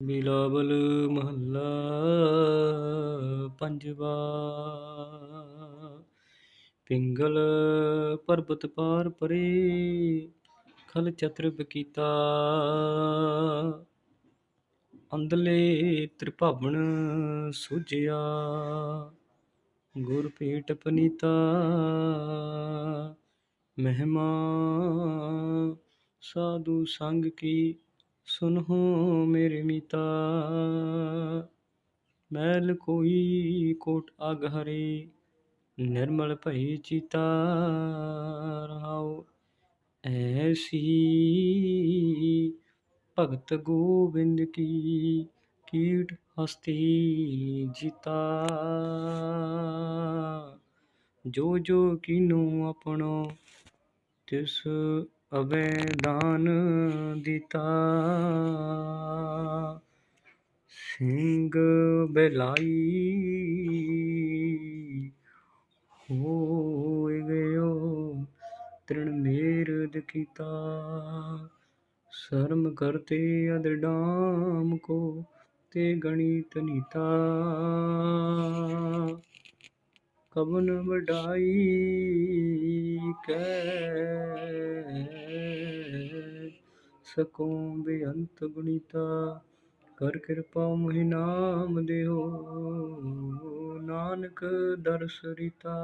ਬਿਲਾਵਲ ਮਹੱਲਾ ਪੰਜਵਾ। ਪਿੰਗਲ ਪਰਬਤ ਪਾਰ ਪਰੇ, ਖਲ ਚਤਰ ਬਕੀਤਾ ਅੰਦਲੇ ਤ੍ਰਿਭਾਵਨ ਸੁਝਿਆ। ਗੁਰ ਭੇਟ ਪਨੀਤਾ, ਮਹਿਮਾ ਸਾਧੂ ਸੰਗ ਕੀ ਸੁਨਹੁ ਮੇਰੇ ਮੀਤਾ, ਮੈਲ ਕੋਈ ਕੋਟ ਅਗ ਹਰੇ, ਨਿਰਮਲ ਭਈ ਚੀਤਾ ਰਹਾਉ ਐਸੀ ਭਗਤ ਗੋਬਿੰਦ ਕੀ ਕੀਟ ਹਸਤੀ ਜੀਤਾ। ਜੋ ਜੋ ਕੀਨੂ ਆਪਣੋ, ਤਿਸ ਅਵੈ ਦਾਨ ਦਿੱਤਾ। ਸਿੰਘ ਬਲਾਈ ਹੋਇ ਗਇਓ, ਤ੍ਰਿਣ ਮੇਰਦ ਕੀਤਾ ਸ਼ਰਮ ਕਰਤੇ ਅਦਡਾਮ ਕੋ ਤੇ ਗਣਿਤ ਨੀਤਾ। ਕਬਨ ਵਡਾਈ ਕੈ ਸਕੋ ਬੇਅੰਤ ਗੁਣੀਤਾ ਕਰ ਕਿਰਪਾ ਮੋਹਿ ਨਾਮ ਦਿਓ ਨਾਨਕ ਦਰਸ ਰੀਤਾ।